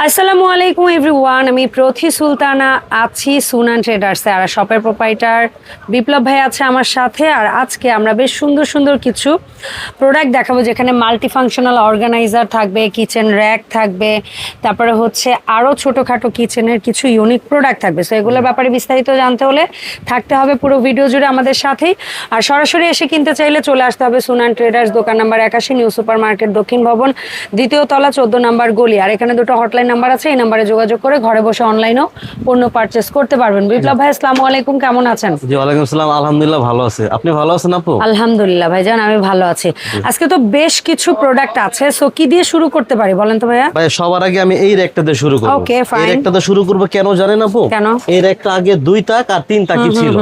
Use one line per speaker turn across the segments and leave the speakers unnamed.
আসসালামু আলাইকুম এভরিওয়ান আমি প্রথি সুলতানা আছি সুনান ট্রেডার্সে আর শপের প্রোপাইটার বিপ্লব ভাই আছে আমার সাথে আর আজকে আমরা বেশ সুন্দর সুন্দর কিছু প্রোডাক্ট দেখাবো যেখানে মাল্টিফাংশনাল অর্গানাইজার থাকবে কিচেন র্যাক থাকবে তারপরে হচ্ছে আরও ছোটোখাটো কিচেনের কিছু ইউনিক প্রোডাক্ট থাকবে সো এগুলোর ব্যাপারে বিস্তারিত জানতে হলে থাকতে হবে পুরো ভিডিও জুড়ে আমাদের সাথেই আর সরাসরি এসে কিনতে চাইলে চলে আসতে হবে সুনান ট্রেডার্স দোকান নাম্বার একাশি নিউ সুপার মার্কেট দক্ষিণ ভবন দ্বিতীয় তলা চোদ্দো নাম্বার গলি আর এখানে দুটো হটলাইন হেল্পলাইন নাম্বার আছে এই নাম্বারে যোগাযোগ করে ঘরে বসে অনলাইনেও পণ্য পারচেস করতে পারবেন বিপ্লব ভাই আসসালামু আলাইকুম কেমন আছেন
জি ওয়ালাইকুম আসসালাম আলহামদুলিল্লাহ ভালো আছে আপনি ভালো আছেন আপু
আলহামদুলিল্লাহ ভাইজান আমি ভালো আছি আজকে তো বেশ কিছু প্রোডাক্ট আছে সো কি দিয়ে শুরু করতে পারি বলেন তো ভাইয়া
ভাই সবার আগে আমি এই র‍্যাকটা দিয়ে শুরু করব ওকে ফাইন এই র‍্যাকটা দিয়ে শুরু করব কেন জানেন আপু কেন এই র‍্যাকটা আগে দুই তাক আর তিন তাকই ছিল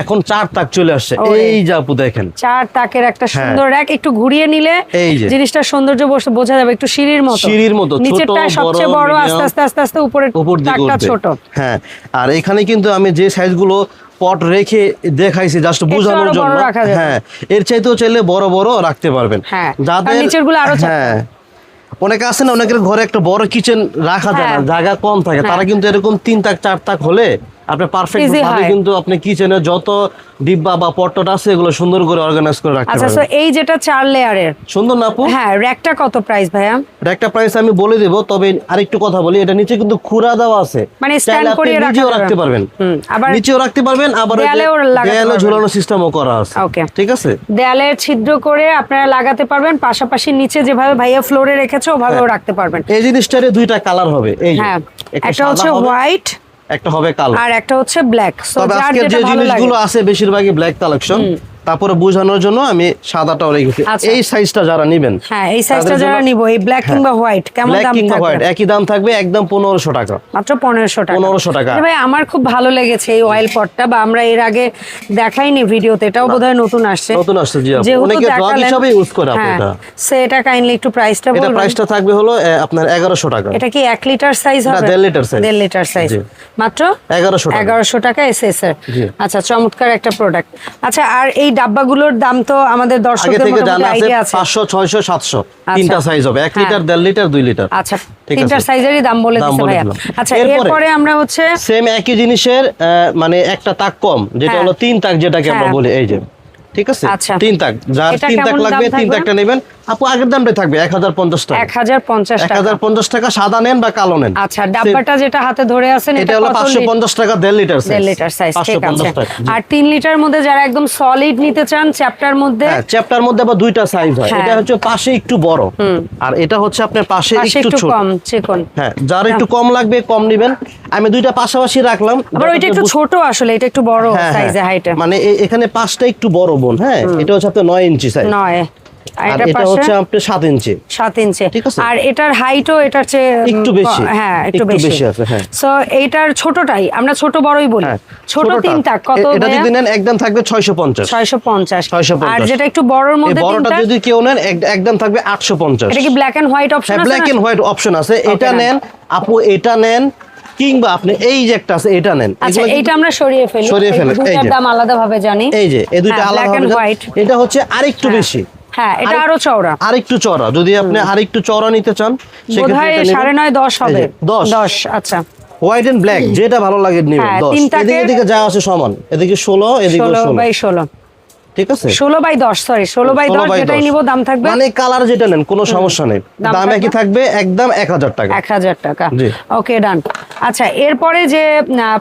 এখন চার তাক চলে আসছে এই যে আপু দেখেন
চার তাকের একটা হ্যাঁ। সুন্দর র‍্যাক একটু ঘুরিয়ে নিলে এই যে জিনিসটা সৌন্দর্য বোঝা যাবে একটু সিঁড়ির মতো সিঁড়ির মতো ছোট বড় বড় আস্তে আস্তে আস্তে আস্তে উপরে উপর দিকে ছোট
হ্যাঁ আর এখানে কিন্তু আমি যে সাইজগুলো পট রেখে দেখাইছি জাস্ট বোঝানোর জন্য হ্যাঁ এর চাইতেও চাইলে বড় বড় রাখতে পারবেন হ্যাঁ, যাদের
নিচের আরো হ্যাঁ
অনেকে আছে না অনেকের ঘরে একটা বড় কিচেন রাখা যায় না হ্যাঁ। জায়গা কম থাকে হ্যাঁ। তারা কিন্তু এরকম তিন তাক চার তাক হলে আপনি পারফেক্ট ভাবে কিন্তু আপনি কিচেনে যত ডিব্বা বা আছে এগুলো সুন্দর করে অর্গানাইজ করে রাখতে
আচ্ছা এই যেটা চার লেয়ারের সুন্দর না আপু হ্যাঁ র‍্যাকটা কত প্রাইস ভাইয়া
র‍্যাকটা প্রাইস আমি বলে দেব তবে আরেকটু কথা বলি এটা নিচে কিন্তু খুরা দেওয়া আছে
মানে স্ট্যান্ড করে
নিচেও রাখতে পারবেন আবার নিচেও রাখতে পারবেন আবার দেয়ালে সিস্টেমও করা আছে ওকে ঠিক আছে
দেয়ালে ছিদ্র করে আপনারা লাগাতে পারবেন পাশাপাশি নিচে যেভাবে ভাইয়া ফ্লোরে রেখেছে ওভাবেও হ্যাঁ। রাখতে পারবেন
এই জিনিসটারে দুইটা কালার হবে এই হ্যাঁ, একটা হচ্ছে হোয়াইট একটা হবে কালো
আর একটা হচ্ছে ব্ল্যাক
সো যার যে জিনিসগুলো আছে বেশিরভাগই ব্ল্যাক কালেকশন তারপরে বোঝানোর জন্য আমি সাদাটাও রেখেছি আচ্ছা। এই সাইজটা যারা নেবেন
হ্যাঁ এই সাইজটা যারা নিব এই ব্ল্যাক কিংবা হোয়াইট কেমন
দাম থাকবে হোয়াইট একই দাম থাকবে একদম 1500 টাকা
মাত্র 1500 টাকা
1500 টাকা আচ্ছা
ভাই আমার খুব ভালো লেগেছে এই অয়েল পটটা বা আমরা এর আগে দেখাইনি ভিডিওতে এটাও বোধহয় নতুন আসছে
নতুন আসছে জি আপু অনেকে ডগ হিসাবে ইউজ করে আপু
হ্যাঁ। এটা সে এটা কাইন্ডলি একটু প্রাইসটা বলুন
এটা প্রাইসটা থাকবে হলো আপনার 1100 টাকা
এটা কি 1 লিটার সাইজ হবে না 1 লিটার সাইজ 1 লিটার সাইজ মাত্র 1100 টাকা 1100 টাকা এসএসআর আচ্ছা চমৎকার একটা প্রোডাক্ট আচ্ছা আর এই ডাব্বাগুলোর দাম তো আমাদের দর্শকদের
মধ্যে আইডিয়া আছে 500 600 700 তিনটা সাইজ হবে 1 হ্যাঁ। লিটার 1.5 লিটার 2 লিটার আচ্ছা তিনটা
সাইজেরই দাম বলে দিতে ভাইয়া আচ্ছা এরপরে আমরা হচ্ছে
সেম একই জিনিসের মানে একটা তাক কম যেটা হ্যাঁ। হলো তিন তাক যেটাকে আমরা হ্যাঁ। বলি এই যে ঠিক আছে আচ্ছা। তিন তাক যার তিন তাক লাগবে তিন তাকটা নেবেন আপু আগের দামটাই থাকবে 1050 টাকা
1050
টাকা 1050 টাকা সাদা নেন বা কালো নেন
আচ্ছা ডাব্বাটা যেটা হাতে ধরে আছেন
এটা হলো 550 টাকা দেড় লিটার
সাইজ লিটার সাইজ আর 3 লিটার মধ্যে যারা একদম সলিড নিতে চান চ্যাপ্টার মধ্যে হ্যাঁ
চ্যাপ্টার মধ্যে আবার দুইটা সাইজ হয় হ্যাঁ। এটা হচ্ছে পাশে একটু বড় আর এটা হচ্ছে আপনার পাশে একটু ছোট কম চিকন হ্যাঁ যার হ্যাঁ। একটু কম লাগবে কম নেবেন আমি দুইটা পাশাপাশি রাখলাম
আবার ওইটা একটু ছোট আসলে এটা একটু বড় সাইজে হ্যাঁ, হাইটে
মানে এখানে পাঁচটা একটু বড় বোন হ্যাঁ এটা হচ্ছে আপনার 9 ইঞ্চি সাইজ
9 আর এটার হাইটও এটার চেয়ে একটু বেশি হ্যাঁ একটু বেশি
হ্যাঁ। হ্যাঁ, নেন থাকবে আর যদি কেউ নেন একদম থাকবে
এটা black white option
black and white option আছে এটা নেন আপু এটা নেন কিংবা আপনি এই যে একটা আছে এটা নেন
আচ্ছা এটা আমরা যে জানি
এই যে হ্যাঁ, এটা হচ্ছে আরেকটু বেশি
হ্যাঁ, এটা আরো চওড়া
আরেকটু যদি আপনি আরেকটু নিতে চান আচ্ছা হোয়াইট এন্ড ব্ল্যাক যেটা ভালো লাগে নেবেন হ্যাঁ, এদিকে যা আছে সমান এদিকে বাই ঠিক আছে
16 বাই 10 সরি 16 বাই 10 যেটাই নিব দাম থাকবে
মানে কালার যেটা নেন কোনো সমস্যা নেই দাম একই থাকবে একদম 1000 টাকা
1000 টাকা ওকে ডান আচ্ছা এরপরে যে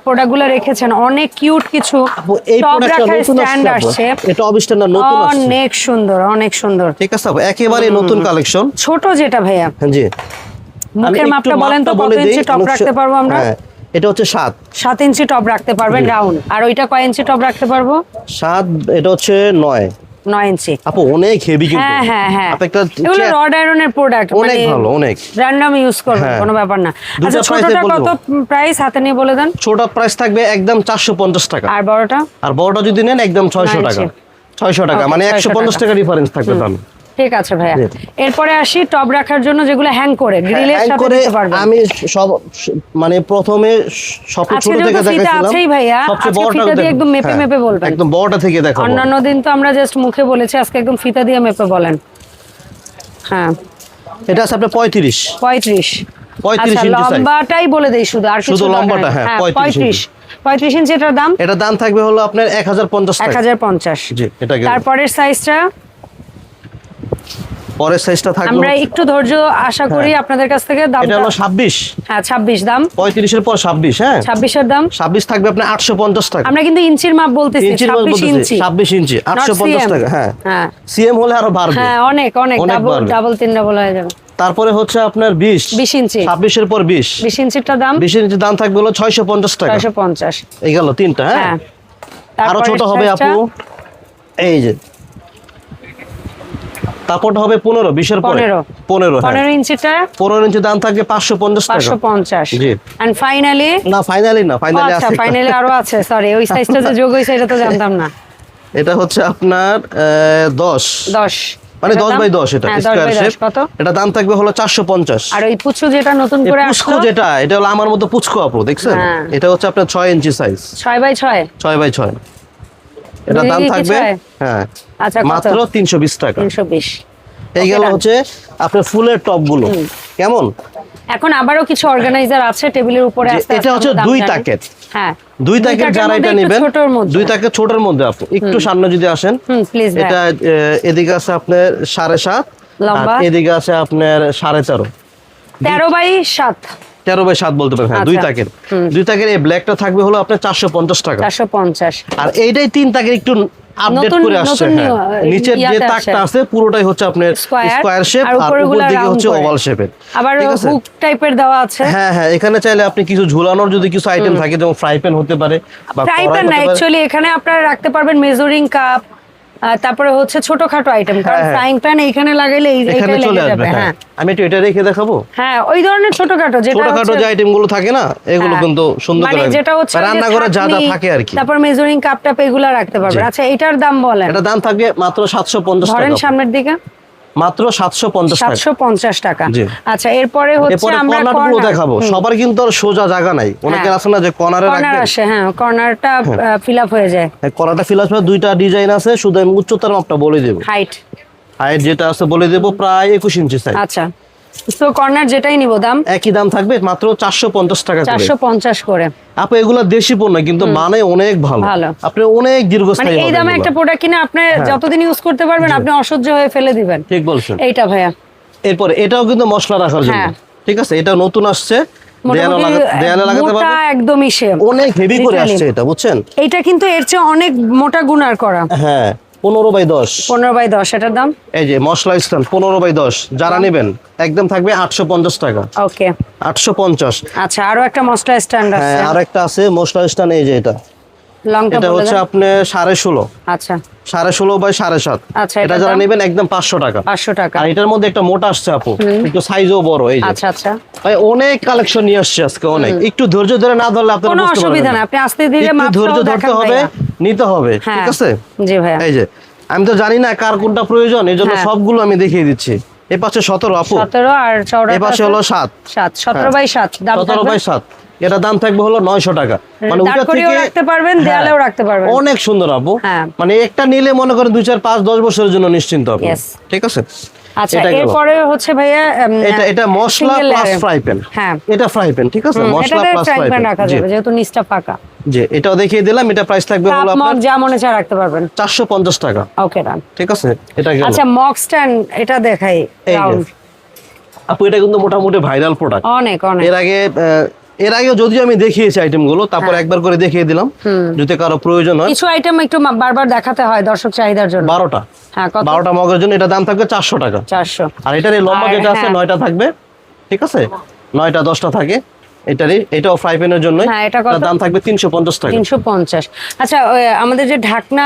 প্রোডাক্টগুলো রেখেছেন অনেক কিউট কিছু
এই প্রোডাক্টটা নতুন আসছে এটা অবিস্ট্যান্ডার্ড নতুন আসছে
অনেক সুন্দর অনেক সুন্দর
ঠিক আছে আপু একেবারে নতুন কালেকশন
ছোট যেটা ভাইয়া জি মুখের মাপটা বলেন তো কত ইঞ্চি টপ রাখতে পারবো আমরা হ্যাঁ। এটা হচ্ছে ইঞ্চি টপ রাখতে পারবেন রাউন্ড আর ওইটা কয় ইঞ্চি টপ রাখতে পারবো এটা হচ্ছে ইঞ্চি
আপু অনেক হেভি কিন্তু হ্যাঁ হ্যাঁ হ্যাঁ একটা
এগুলো রড আয়রনের প্রোডাক্ট অনেক মানে ভালো অনেক র্যান্ডম ইউজ করবেন কোনো ব্যাপার না আচ্ছা ছোটটা কত প্রাইস হাতে নিয়ে বলে দেন
ছোট প্রাইস থাকবে একদম 450 টাকা আর বড়টা আর বড়টা যদি নেন একদম 600 টাকা 600 টাকা মানে 150 টাকা ডিফারেন্স থাকবে দাম
ঠিক আছে ভাইয়া এরপরে আসি রাখার জন্য যেগুলো হ্যাং করে গ্রিলের
হ্যাঁ, সাথে আমি সব মানে প্রথমে ছোট
আচ্ছা, থেকে মেপে হ্যাঁ, মেপে বলবেন
একদম বড়টা থেকে
অন্যান্য দিন তো আমরা জাস্ট মুখে বলেছি আজকে একদম ফিতা দিয়ে মেপে বলেন হ্যাঁ
এটা আছে আপনার 35 35 35
ইঞ্চি লম্বাটাই বলে দেই শুধু আর শুধু লম্বাটা হ্যাঁ 35 হ্যাঁ, 35 ইঞ্চি এটার দাম
এটার দাম থাকবে হলো আপনার 1050
টাকা 1050 জি এটা তারপরের সাইজটা
পরের সাইজটা থাকবে
আমরা একটু ধৈর্য আশা হ্যাঁ। করি আপনাদের কাছ থেকে দাম
এটা হলো 26
হ্যাঁ 26 দাম
35 এর পর 26 হ্যাঁ 26 এর দাম 26 থাকবে আপনি 850 টাকা
আমরা কিন্তু ইঞ্চির মাপ বলতেছি 26 ইঞ্চি
26 ইঞ্চি 850 টাকা হ্যাঁ হ্যাঁ সিএম হলে আরো বাড়বে
হ্যাঁ অনেক অনেক ডাবল ডাবল তিন ডাবল হয়ে যাবে
তারপরে হচ্ছে আপনার 20 20 ইঞ্চি 26 এর পর 20
20 ইঞ্চির দাম
20 ইঞ্চির দাম থাকবে হলো 650 টাকা
650
এই গেল তিনটা হ্যাঁ, হ্যাঁ। আরো ছোট হবে আপু এই যে তারপরটা হবে পনেরো বিশের পনেরো হ্যাঁ।
পনেরো ইঞ্চিটা
পনেরো ইঞ্চি দাম থাকবে পাঁচশো পঞ্চাশ পাঁচশো পঞ্চাশ না ফাইনালি না আচ্ছা,
আরো আছে সরি ওই সাইজটা যোগ ওই সাইজটা তো জানতাম না
এটা হচ্ছে আপনার দশ দশ মানে দশ বাই দশ এটা
হ্যাঁ,
এটা দাম থাকবে হলো চারশো পঞ্চাশ
আর ওই পুচকু যেটা নতুন করে
পুচকু যেটা এটা হলো আমার মতো পুচকু আপু দেখছেন হ্যাঁ। এটা হচ্ছে আপনার ছয় ইঞ্চি সাইজ ছয় বাই ছয় ছয় বাই ছয় এটা দাম থাকবে
হ্যাঁ আচ্ছা,
মাত্র তিনশো বিশ টাকা এই গেল হচ্ছে আপনার ফুলের টপ গুলো কেমন
এখন আবারও কিছু অর্গানাইজার আছে টেবিলের উপরে
এটা হচ্ছে দুই তাকেট হ্যাঁ দুই তাকেট যারা এটা নেবেন দুই তাকেট ছোটর মধ্যে আপনি একটু সামনে যদি আসেন এটা এদিকে আছে আপনার সাড়ে সাত আর এদিকে আছে আপনার সাড়ে চারো
তেরো বাই সাত
তেরো বাই সাত বলতে পারেন হ্যাঁ, দুই আচ্ছা। তাকের দুই তাকের এই ব্ল্যাকটা থাকবে হলো আপনার চারশো পঞ্চাশ টাকা
চারশো পঞ্চাশ
আর এইটাই তিন তাকের একটু আপডেট করে আসছে হ্যাঁ। নিচের যে তাকটা আছে পুরোটাই হচ্ছে আপনার স্কয়ার শেপ আর উপর দিকে হচ্ছে ওভাল শেপের
আবার হুক টাইপের দেওয়া আছে
হ্যাঁ হ্যাঁ এখানে চাইলে আপনি কিছু ঝুলানোর যদি কিছু আইটেম থাকে যেমন ফ্রাই প্যান হতে পারে
ফ্রাই প্যান না অ্যাকচুয়ালি এখানে আপনারা রাখতে পারবেন মেজারিং কাপ তারপরে হচ্ছে ছোটখাটো আইটেম কারণ ফ্রাইং প্যান হ্যাঁ। এখানে লাগাইলে
এইখানে চলে যাবে হ্যাঁ।, হ্যাঁ আমি একটু এটা রেখে দেখাবো
হ্যাঁ ওই ধরনের ছোটখাটো
যেটা ছোটখাটো যে আইটেম গুলো থাকে না এগুলো হ্যাঁ। কিন্তু সুন্দর লাগে মানে যেটা হচ্ছে রান্না করা যা যা থাকে আর কি
তারপর মেজারিং কাপ টাপ এগুলো রাখতে পারবে আচ্ছা এটার দাম বলেন
এটা দাম থাকে মাত্র 750 টাকা
ধরেন সামনের দিকে মাত্র আচ্ছা,
সবার কিন্তু আর সোজা জায়গা নাই হ্যাঁ। অনেকের আছে না যে কর্নারে
হ্যাঁ, হ্যাঁ। হয়ে যায়
কর্নারটা ফিলআপ হয়ে দুইটা ডিজাইন আছে শুধু উচ্চতার মাপটা বলে দেবো হাইট হাইট যেটা আছে বলে দেব প্রায় একুশ ইঞ্চি
আচ্ছা সো কর্নার যেটাই নিব দাম
একই দাম থাকবে মাত্র 450 টাকা
করে 450 করে
আপু এগুলো দেশি পণ্য কিন্তু মানে অনেক ভালো আপনি অনেক দীর্ঘস্থায়ী
মানে এই দামে একটা প্রোডাক্ট কিনে আপনি হ্যাঁ। যতদিন ইউজ করতে পারবেন আপনি অসহ্য হয়ে ফেলে দিবেন ঠিক বলছেন এইটা ভাইয়া
এরপর এটাও কিন্তু মশলা রাখার জন্য হ্যাঁ। ঠিক আছে এটা নতুন আসছে
একদমই সেম
অনেক হেভি করে আসছে এটা বুঝছেন
এটা কিন্তু এর চেয়ে অনেক মোটা গুণার করা
হ্যাঁ পনেরো বাই দশ
পনেরো বাই দশ এটার দাম
এই যে মশলা স্থান পনেরো বাই দশ যারা নেবেন একদম থাকবে আটশো পঞ্চাশ টাকা ওকে আটশো পঞ্চাশ
আচ্ছা আরো একটা মশলা স্ট্যান্ড
হ্যাঁ, আছে আর একটা আছে মশলা স্ট্যান্ড এই যে এটা এটা হচ্ছে আপনি সাড়ে ষোলো আচ্ছা সাড়ে ষোলো বাই সাড়ে সাত আচ্ছা, এটা যারা নেবেন একদম পাঁচশো টাকা পাঁচশো টাকা আর এটার মধ্যে একটা মোটা আসছে আপু একটু সাইজও বড় এই আচ্ছা আচ্ছা অনেক কালেকশন নিয়ে আসছে আজকে অনেক একটু ধৈর্য ধরে না ধরলে ধৈর্য ধরতে হবে নিতে হবে হ্যাঁ। ঠিক আছে এই যে আমি তো জানি না কার কোনটা প্রয়োজন এই জন্য হ্যাঁ। সবগুলো আমি দেখিয়ে দিচ্ছি এ পাশে সতেরো আপু সতেরো আর এ পাশে হলো সাত
সাত সতেরো হ্যাঁ। বাই সাত
সতেরো বাই সাত এটা দাম থাকবে হলো 900 টাকা
হ্যাঁ, মানে ওটা থেকে রাখতে পারবেন হ্যাঁ, দেয়ালেও রাখতে পারবেন
অনেক সুন্দর আপু হ্যাঁ। মানে একটা নিলে মনে করেন 2 4 5 10 বছরের জন্য নিশ্চিন্ত আপনি ঠিক আছে
আচ্ছা এরপরে হচ্ছে ভাইয়া
এটা এটা মশলা প্লাস ফ্রাই প্যান হ্যাঁ এটা ফ্রাই প্যান ঠিক আছে
মশলা প্লাস ফ্রাই প্যান রাখা যাবে যেহেতু নিচটা পাকা
জি এটাও দেখিয়ে দিলাম এটা প্রাইস থাকবে
হলো আপনার যা মনে চায় রাখতে পারবেন
450 টাকা ওকে রান ঠিক আছে
এটা গেল আচ্ছা মক স্ট্যান্ড এটা দেখাই
রাউন্ড আপু এটা কিন্তু মোটামুটি ভাইরাল প্রোডাক্ট অনেক অনেক এর আগে এর আগে যদিও আমি দেখিয়েছি আইটেমগুলো তারপর হ্যাঁ। একবার করে দেখিয়ে দিলাম যদি কারো প্রয়োজন হয়
কিছু আইটেম একটু বারবার দেখাতে হয় দর্শক চাহিদার জন্য বারোটা হ্যাঁ,
বারোটা মগের জন্য এটা দাম থাকবে টাকা আর এটার এই লম্বা যেটা আছে হ্যাঁ। থাকবে ঠিক আছে নয়টা দশটা থাকে এটারই এটাও ফ্রাই প্যানের জন্য দাম থাকবে তিনশো পঞ্চাশ টাকা
তিনশো পঞ্চাশ আচ্ছা আমাদের যে ঢাকনা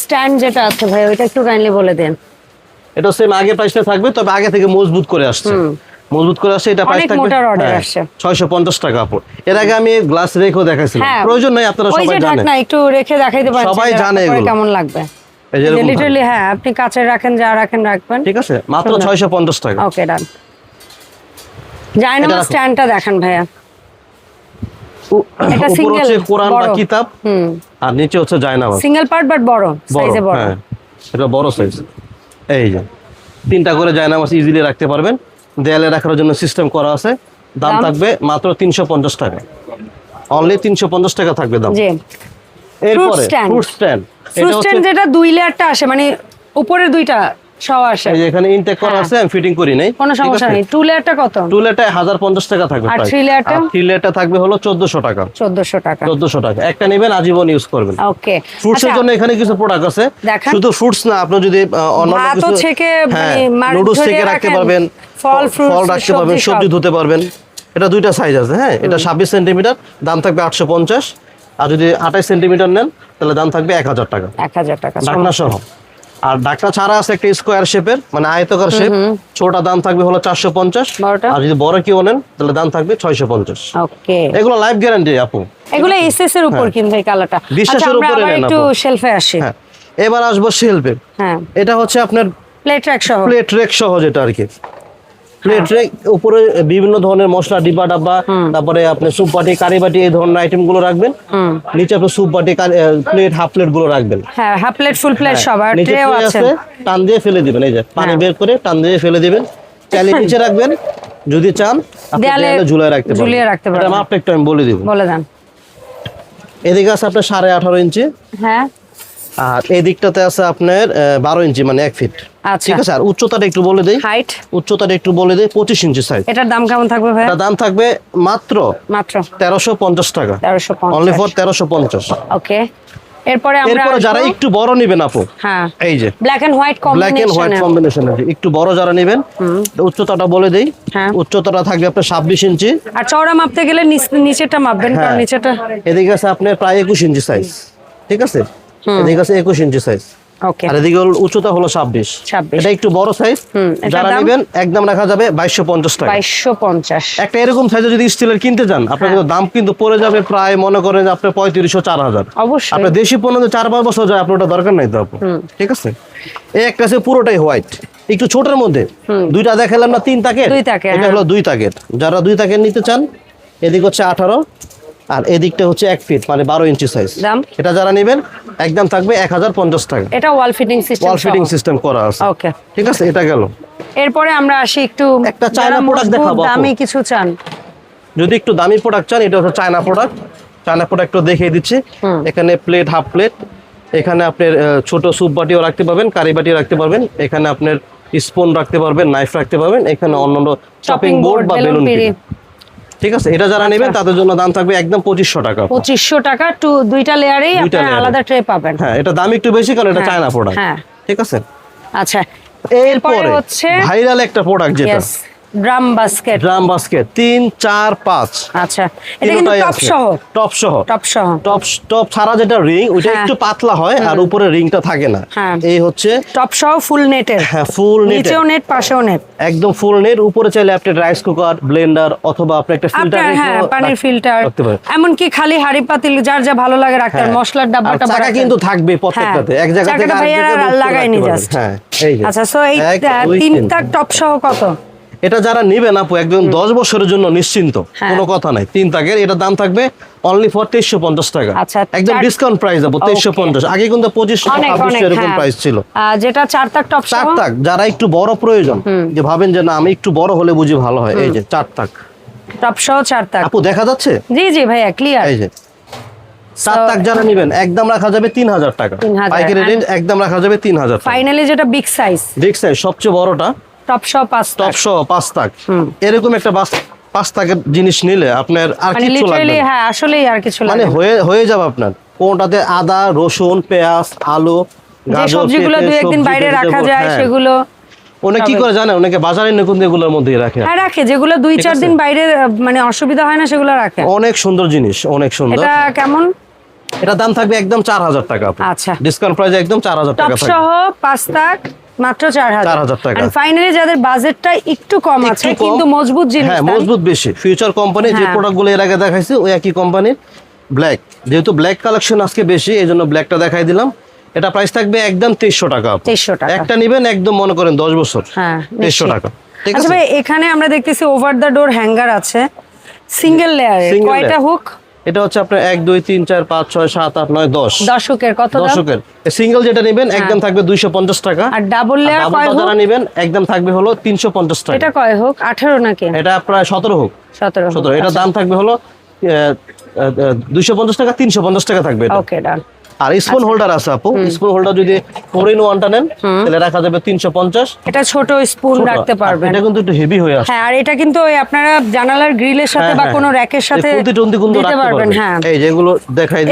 স্ট্যান্ড যেটা আছে ভাই ওটা একটু কাইন্ডলি বলে দেন
এটা সেম আগে পাশে থাকবে তবে আগে থেকে মজবুত করে আসছে মজবুত করে আসে এটা প্রাইস থাকবে 650 হ্যাঁ, টাকা আপু এর আগে আমি গ্লাস রেখেও দেখাইছিলাম হ্যাঁ। প্রয়োজন নাই আপনারা
সবাই জানেন না একটু রেখে দেখাইতে পারছেন
সবাই জানে এগুলো
কেমন লাগবে এই যে লিটারালি হ্যাঁ আপনি কাছে রাখেন যা রাখেন রাখবেন
ঠিক আছে মাত্র 650 টাকা
ওকে ডান জায়নামা স্ট্যান্ডটা দেখেন ভাইয়া
এটা সিঙ্গেল কোরআন বা কিতাব হুম আর নিচে হচ্ছে জায়নামা
সিঙ্গেল পার্ট বাট বড় সাইজে বড় হ্যাঁ,
এটা বড় সাইজ এই যে তিনটা করে জায়নামাস ইজিলি রাখতে পারবেন দেয়ালে রাখার জন্য সিস্টেম করা আছে দাম থাকবে মাত্র তিনশো পঞ্চাশ টাকা অনলি তিনশো পঞ্চাশ টাকা থাকবে দাম এরপরে
ফ্রুট স্ট্যান্ড ফ্রুট স্ট্যান্ড যেটা দুই লেয়ারটা আসে মানে উপরে দুইটা
সবজি ধুতে পারবেন এটা দুইটা সাইজ আছে হ্যাঁ এটা ছাব্বিশ সেন্টিমিটার দাম থাকবে পঞ্চাশ আর যদি আঠাইশ সেন্টিমিটার নেন তাহলে দাম থাকবে এক টাকা 1000 টাকা সহ আর ডাকটা ছাড়া আছে একটা স্কোয়ার শেপের মানে আয়তাকার শেপ ছোটটা দাম থাকবে হলো চারশো পঞ্চাশ আর যদি বড় কেউ নেন তাহলে দাম থাকবে ছয়শো পঞ্চাশ এগুলো লাইভ গ্যারান্টি আপু
এগুলো এসএস এর উপর হ্যাঁ। কিন্তু এই কালারটা বিশ্বাসের আচ্ছা, উপরে নেন একটু শেলফে আসি হ্যাঁ,
এবার আসবো শেলফে হ্যাঁ। এটা হচ্ছে আপনার প্লেট রেক সহ প্লেট রেক সহ যেটা আর কি প্লেটে হ্যাঁ। উপরে বিভিন্ন ধরনের মশলা ডিপা ডাব্বা তারপরে আপনি সুপ বাটি কারি বাটি এই ধরনের আইটেম গুলো রাখবেন নিচে আপনি সুপ বাটি প্লেট হাফ প্লেট গুলো রাখবেন
হাফ প্লেট ফুল প্লেট সব
আছে টান দিয়ে ফেলে দিবেন এই যে পানি হ্যাঁ। বের করে টান দিয়ে ফেলে দিবেন চাইলে হ্যাঁ। নিচে রাখবেন যদি চান দেয়ালে ঝুলিয়ে রাখতে ঝুলিয়ে রাখতে পারেন মাপটা একটু আমি বলে দিব বলে দেন এদিকে আছে আপনার সাড়ে আঠারো ইঞ্চি হ্যাঁ আর এই দিকটাতে আছে আপনার বারো ইঞ্চি মানে এক ফিট আচ্ছা। ঠিক আছে আর একটু বলে হাইট একটু বলে পঁচিশ ইঞ্চি সাইজ
এটার দাম কেমন থাকবে
দাম থাকবে মাত্র মাত্র তেরোশো পঞ্চাশ টাকা অনলি ফর তেরোশো পঞ্চাশ ওকে বড় আপু হ্যাঁ। এই যে ব্ল্যাক এন্ড হোয়াইট কম্বিনেশন একটু বড় যারা নিবেন উচ্চতাটা বলে দেই হ্যাঁ। উচ্চতাটা থাকবে আপনার ছাব্বিশ ইঞ্চি
আর চওড়া মাপতে গেলে নিচেটা মাপবেন হ্যাঁ। নিচেটা
এদিকে আছে আপনার প্রায় একুশ ইঞ্চি সাইজ ঠিক আছে এদিকে আছে একুশ ইঞ্চি সাইজ একটু হ্যাঁ। চার হাজার আপনার দেশি পণ্য চার পাঁচ বছর আপনার দরকার এই একটা আছে পুরোটাই হোয়াইট একটু ছোটের মধ্যে দুইটা দেখালাম না তিন তাকে হ্যাঁ। দুই তাকের যারা দুই তাকের নিতে চান এদিকে হচ্ছে আঠারো আর এদিকটা হচ্ছে এক ফিট মানে বারো ইঞ্চি সাইজ এটা যারা নেবেন একদম থাকবে এক হাজার পঞ্চাশ টাকা
এটা wall fitting system
wall fitting system করা আছে ওকে ঠিক আছে এটা গেল
এরপরে আমরা আসি একটু
একটা চায়না প্রোডাক্ট দেখাবো
আমি কিছু চান
যদি একটু দামি প্রোডাক্ট চান এটা হচ্ছে চায়না প্রোডাক্ট চায়না প্রোডাক্ট দেখিয়ে দিচ্ছি এখানে প্লেট হাফ প্লেট এখানে আপনার ছোট স্যুপ বাটিও রাখতে পারবেন কারি বাটিও রাখতে পারবেন এখানে আপনার স্পুন রাখতে পারবেন নাইফ রাখতে পারবেন এখানে অন্যান্য
শপিং বোর্ড বা বেলুন
ঠিক আছে এটা যারা আচ্ছা। নেবেন তাদের জন্য দাম থাকবে একদম পঁচিশশো টাকা
পঁচিশশো টাকা টু দুইটা লেয়ারেই আলাদা ট্রে পাবেন
হ্যাঁ এটা দাম একটু বেশি কারণ এটা চায়না হ্যাঁ, হ্যাঁ।
প্রোডাক্ট ঠিক আছে আচ্ছা
এরপরে হচ্ছে ভাইরাল একটা প্রোডাক্ট যেটা
ড্রাম বাস্কেট
ড্রাম বাস্কেট তিন চার পাঁচ
আচ্ছা এটা টপ সহ টপ সহ টপ
টপ টপ ছাড়া যেটা রিং ওটা হ্যাঁ। একটু পাতলা হয় আর উপরে রিংটা থাকে না হ্যাঁ। এই হচ্ছে
টপ সহ ফুল নেটের ফুল নেট নিচেও নেট পাশেও নেট
একদম ফুল নেট উপরে চাইলে আপনি রাইস কুকার ব্লেন্ডার অথবা আপনি একটা
ফিল্টার হ্যাঁ পানির ফিল্টার
এমন কি খালি হাড়ি পাতিল
যার যা ভালো লাগে রাখতে হ্যাঁ। মশলার ডাব্বাটা
চাকা কিন্তু থাকবে প্রত্যেকটাতে এক জায়গা
থেকে লাগাইনি জাস্ট হ্যাঁ আচ্ছা সো এই তিনটা টপ সহ কত
এটা যারা নিবেন আপু একদম দশ বছরের জন্য নিশ্চিন্ত হ্যাঁ। কোনো কথা নাই তিন তাকের এটা দাম থাকবে অনলি ফর তেইশশো পঞ্চাশ টাকা আচ্ছা, একদম ডিসকাউন্ট প্রাইস আপু তেইশশো পঞ্চাশ আগে কিন্তু পঁচিশশো এরকম প্রাইস হ্যাঁ। ছিল
যেটা চার তাক টপ চার
তাক যারা একটু বড় প্রয়োজন যে ভাবেন যে না আমি একটু বড় হলে বুঝি ভালো হয় এই যে চার তাক
টপ সহ চার তাক আপু দেখা যাচ্ছে জি জি ভাইয়া ক্লিয়ার
এই যে সাত তাক যারা নেবেন একদম রাখা যাবে তিন হাজার টাকা একদম রাখা যাবে তিন হাজার
ফাইনালি যেটা বিগ সাইজ
বিগ সাইজ সবচেয়ে বড়টা পাঁচ এরকম একটা পাঁচ তাকের জিনিস নিলে আপনার আর মানে
কিছু হ্যাঁ আসলেই আর কিছু
মানে হয়ে যাবে আপনার কোনটাতে আদা রসুন পেঁয়াজ আলু
সবজিগুলো হ্যাঁ। সেগুলো
কি করে জানে মধ্যে রাখে
হ্যাঁ রাখে যেগুলো দুই চার দিন বাইরে মানে অসুবিধা হয় না সেগুলো রাখে
অনেক সুন্দর জিনিস অনেক সুন্দর কেমন এটা দাম থাকবে একদম হাজার টাকা আচ্ছা ডিসকাউন্ট প্রাইস একদম হাজার
টাকা সহ পাঁচ তাক মাত্র টাকা ফাইনালি যাদের বাজেটটা একটু কম আছে কিন্তু মজবুত জিনিস
হ্যাঁ মজবুত বেশি ফিউচার কোম্পানি যে প্রোডাক্টগুলো হ্যাঁ। এর আগে দেখাইছে ওই একই কোম্পানির ব্ল্যাক যেহেতু ব্ল্যাক কালেকশন আজকে বেশি এই জন্য ব্ল্যাকটা দেখাই দিলাম এটা প্রাইস থাকবে একদম 2300 টাকা 2300 টাকা একটা নেবেন একদম মনে করেন দশ বছর হ্যাঁ টাকা
আচ্ছা ভাই এখানে আমরা দেখতেছি ওভার দ্য ডোর হ্যাঙ্গার আছে সিঙ্গেল লেয়ার কয়টা হুক
এটা হচ্ছে আপনার এক দুই তিন চার পাঁচ ছয় সাত আট নয় দশ
দশকের কত
দশকের সিঙ্গেল যেটা নেবেন হ্যাঁ। একদম থাকবে দুইশো পঞ্চাশ টাকা
আর ডাবল লেয়ার
নেবেন একদম থাকবে হলো তিনশো পঞ্চাশ টাকা
এটা কয় হোক আঠারো নাকি
এটা প্রায় সতেরো হোক সতেরো সতেরো এটা আচ্ছা। দাম থাকবে হলো দুইশো পঞ্চাশ টাকা তিনশো পঞ্চাশ টাকা থাকবে ওকে ডান আর স্পুন আচ্ছা। হোল্ডার আছে আপু স্পুন হোল্ডার যদি ফোর ইন ওয়ানটা নেন তাহলে রাখা যাবে তিনশো পঞ্চাশ
এটা ছোট স্পুন রাখতে পারবে এটা
কিন্তু একটু হেভি হয়ে আসে
হ্যাঁ, আর এটা কিন্তু আপনারা জানালার গ্রিলের সাথে হ্যাঁ, বা হ্যাঁ। কোনো র্যাকের সাথে দিতে পারবেন
হ্যাঁ এই যেগুলো দেখাই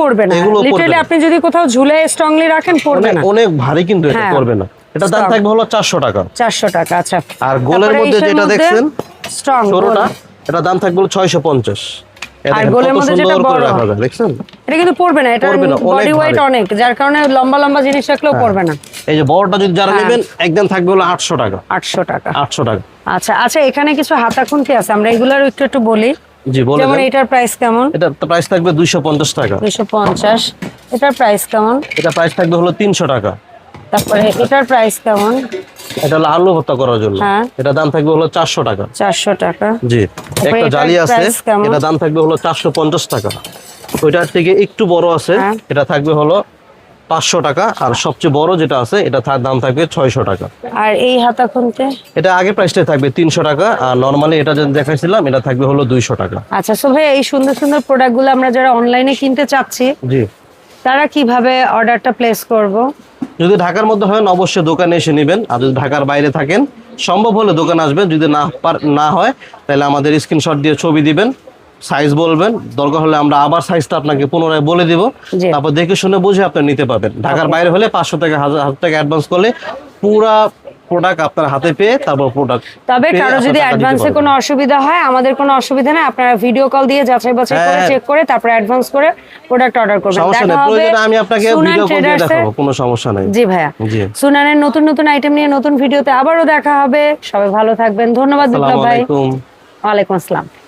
পড়বে না
লিটারালি আপনি যদি কোথাও ঝুলে স্ট্রংলি রাখেন
পড়বে না অনেক ভারী কিন্তু এটা পড়বে না এটা দাম থাকবে হলো টাকা
চারশো টাকা আচ্ছা
আর গোলের মধ্যে যেটা দেখছেন স্ট্রং এটা দাম থাকবে পঞ্চাশ
আর গোলের মধ্যে যেটা বড় দেখছেন এটা কিন্তু পড়বে না এটা বডি ওয়েট অনেক যার কারণে লম্বা লম্বা জিনিস রাখলেও হ্যাঁ। পড়বে না
এই যে বড়টা যদি যারা হ্যাঁ। নেবেন একদম থাকবে হলো আটশো টাকা আটশো টাকা আটশো টাকা
আচ্ছা আচ্ছা এখানে কিছু হাতাখুন কি আছে আমরা এগুলার একটু একটু বলি জি এটার প্রাইস কেমন
এটা প্রাইস থাকবে 250 টাকা
250 এটার প্রাইস কেমন
এটা প্রাইস থাকবে হলো তিনশো টাকা
তারপরে এটার প্রাইস কেমন
এটা হলো আলু ভর্তা করার জন্য হ্যাঁ। এটা দাম থাকবে হলো চারশো টাকা
চারশো টাকা
জি একটা জালি আছে
এটা দাম থাকবে হলো চারশো পঞ্চাশ টাকা
ওইটার থেকে একটু বড় আছে হ্যাঁ। এটা থাকবে হলো পাঁচশো টাকা আর সবচেয়ে বড় যেটা আছে এটা দাম থাকবে ছয়শো টাকা
আর এই হাতা খুনতে
এটা আগে প্রাইসটা থাকবে তিনশো টাকা আর নর্মালি এটা যেটা দেখাইছিলাম এটা থাকবে হলো দুইশো টাকা
আচ্ছা সো ভাই এই সুন্দর সুন্দর প্রোডাক্টগুলো আমরা যারা অনলাইনে কিনতে চাচ্ছি জি তারা কিভাবে অর্ডারটা প্লেস করব
যদি ঢাকার মধ্যে হয় অবশ্যই দোকানে এসে নেবেন আর যদি ঢাকার বাইরে থাকেন সম্ভব হলে দোকানে আসবেন যদি না না হয় তাহলে আমাদের স্ক্রিনশট দিয়ে ছবি দিবেন সাইজ বলবেন দরকার হলে আমরা আবার সাইজটা আপনাকে পুনরায় বলে দিব তারপর দেখে শুনে বুঝে আপনি নিতে পারবেন ঢাকার বাইরে হলে পাঁচশো টাকা হাজার হাজার টাকা অ্যাডভান্স করলে পুরা প্রোডাক্ট আপনার হাতে পেয়ে তারপর প্রোডাক্ট
তবে কারো যদি অ্যাডভান্সে কোনো অসুবিধা হয় আমাদের কোনো অসুবিধা আপনারা ভিডিও কল দিয়ে যাচাই বাছাই করে চেক হ্যাঁ। করে তারপর অ্যাডভান্স করে প্রোডাক্ট অর্ডার করবেন সমস্যা নেই আমি আপনাকে ভিডিও কল দিয়ে দেখাবো
কোনো সমস্যা নাই
জি ভাইয়া সুনানের নতুন নতুন আইটেম নিয়ে নতুন ভিডিওতে আবারও দেখা হবে সবাই ভালো থাকবেন ধন্যবাদ বিপ্লব ভাই ওয়া আলাইকুম আসসালাম